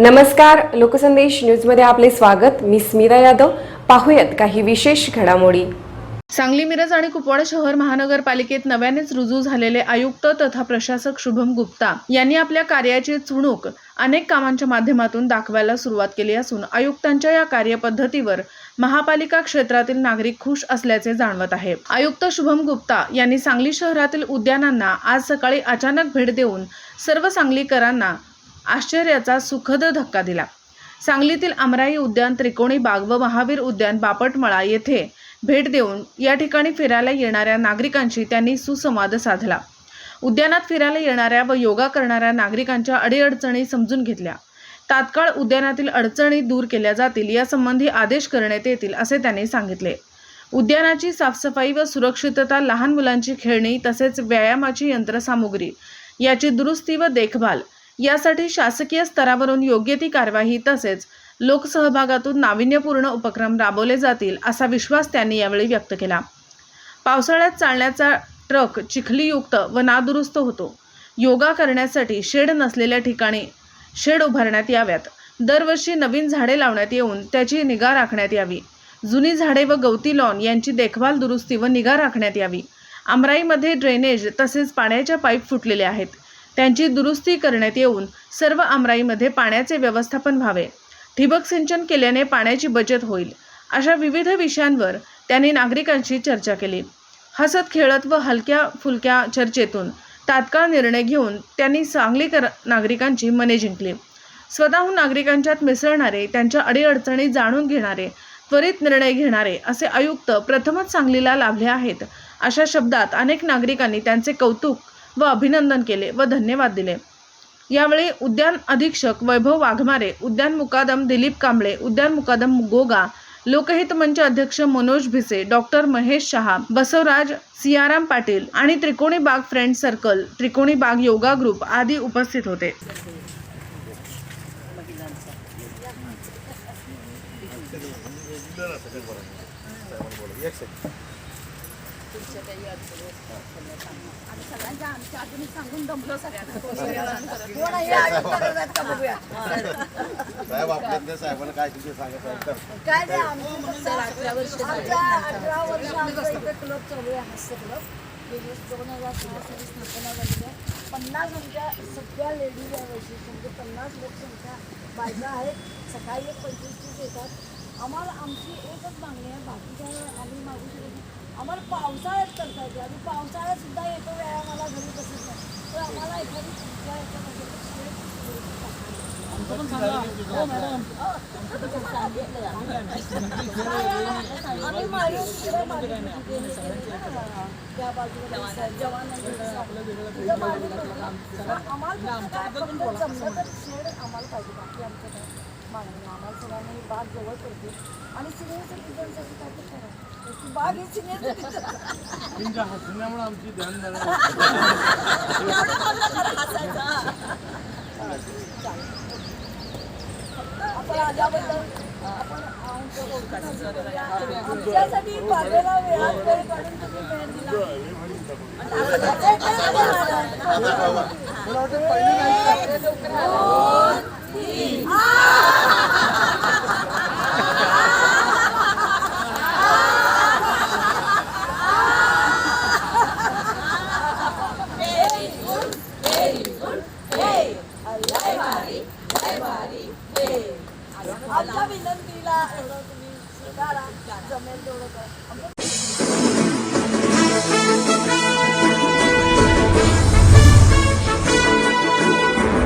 नमस्कार लोकसंदेश न्यूजमध्ये आपले स्वागत. मी स्मिता यादव. पाहूयात काही विशेष घडामोडी. सांगली मिरज आणि कुपवाड शहर महानगरपालिकेत नव्यानेच रुजू झालेले आयुक्त तथा प्रशासक शुभम गुप्ता यांनी आपल्या कार्याची चुणूक अनेक कामांच्या माध्यमातून दाखवायला सुरुवात केली असून आयुक्तांच्या या कार्यपद्धतीवर महापालिका क्षेत्रातील नागरिक खुश असल्याचे जाणवत आहे. आयुक्त शुभम गुप्ता यांनी सांगली शहरातील उद्यानांना आज सकाळी अचानक भेट देऊन सर्व सांगलीकरांना आश्चर्याचा सुखद धक्का दिला. सांगलीतील अमराई उद्यान त्रिकोणी बाग व महावीर उद्यान बापटमळा येथे भेट देऊन या ठिकाणी फिरायला येणाऱ्या नागरिकांशी त्यांनी सुसंवाद साधला. उद्यानात फिरायला येणाऱ्या व योगा करणाऱ्या नागरिकांच्या अडीअडचणी समजून घेतल्या. तात्काळ उद्यानातील अडचणी दूर केल्या जातील यासंबंधी आदेश करण्यात येतील असे त्यांनी सांगितले. उद्यानाची साफसफाई व सुरक्षितता लहान मुलांची खेळणी तसेच व्यायामाची यंत्रसामुग्री याची दुरुस्ती व देखभाल यासाठी शासकीय स्तरावरून योग्य ती कार्यवाही तसेच लोकसहभागातून नाविन्यपूर्ण उपक्रम राबवले जातील असा विश्वास त्यांनी यावेळी व्यक्त केला. पावसाळ्यात चालण्याचा ट्रक चिखलीयुक्त व नादुरुस्त होतो. योगा करण्यासाठी शेड नसलेल्या ठिकाणी शेड उभारण्यात याव्यात. दरवर्षी नवीन झाडे लावण्यात येऊन त्याची निगा राखण्यात यावी. जुनी झाडे व गवती लॉन यांची देखभाल दुरुस्ती व निगा राखण्यात यावी. आमराईमध्ये ड्रेनेज तसेच पाण्याच्या पाईप फुटलेले आहेत. त्यांची दुरुस्ती करण्यात येऊन सर्व आमराईमध्ये पाण्याचे व्यवस्थापन व्हावे. ठिबक सिंचन केल्याने पाण्याची बचत होईल अशा विविध विषयांवर त्यांनी नागरिकांशी चर्चा केली. हसत खेळत व हलक्या फुलक्या चर्चेतून तात्काळ निर्णय घेऊन त्यांनी सांगलीकर नागरिकांची मने जिंकली. स्वतःहून नागरिकांच्यात मिसळणारे त्यांच्या अडीअडचणी जाणून घेणारे त्वरित निर्णय घेणारे असे आयुक्त प्रथमच सांगलीला लाभले आहेत अशा शब्दात अनेक नागरिकांनी त्यांचे कौतुक व अभिनंदन केले व धन्यवाद दिले. यावेळी उद्यान अधीक्षक वैभव वाघमारे उद्यान मुकादम दिलीप कांबळे उद्यान मुकादम गोगा लोकहित मंच अध्यक्ष मनोज भिसे डॉक्टर महेश शहा बसवराज सियाराम पाटील आणि त्रिकोणी बाग फ्रेंड सर्कल त्रिकोणी बाग योगा ग्रुप आदी उपस्थित होते. सगळ्यांच्या आमच्या आधीने सांगून दमलो साहेब आपल्यातल्या साहेबांना काय तिथे सांगत आहे? तर काय नाही आमचं अठरा वर्ष आमच्या अठरा वर्ष आमचं इथे क्लब चालू आहे हास्य क्लब दोन हजार सहा साली स्थापना झालेली आहे पन्नास आमच्या सगळ्या लेडीज आहे वैशिष्ट्य म्हणजे पन्नास लोकसंख्या बायका आहेत. सकाळी एक पंचवीस तीस येतात. आम्हाला आमची एकच मागणी आहे बाकीच्या आम्ही मागू शकत आम्हाला पावसाळ्यात करता येते. आम्ही पावसाळ्यात सुद्धा येतो व्यायामाला घरी बसत नाही. तर आम्हाला एखादी तुमच्या याच्यामध्ये म्हणजे आम्ही त्या बाजूला जवान आम्हाला शेड आम्हाला पाहिजे. बाकी आमचं काय मागणी सगळ्यांना ही बाग जवळ पडते आणि सिनियर सिटीजनसाठी काय तर करा. ती बाग ही सिनियर सिटीजन तुमच्या हसण्यामुळे आमची ध्यान आपण आल्याबद्दल आपण आमच्यासाठी बागेला वेळात वेळ काढून तुम्ही वेळ दिला. आमच्या विनंतीला एवढं तुम्ही स्वीकारा जमेल तेवढं करा.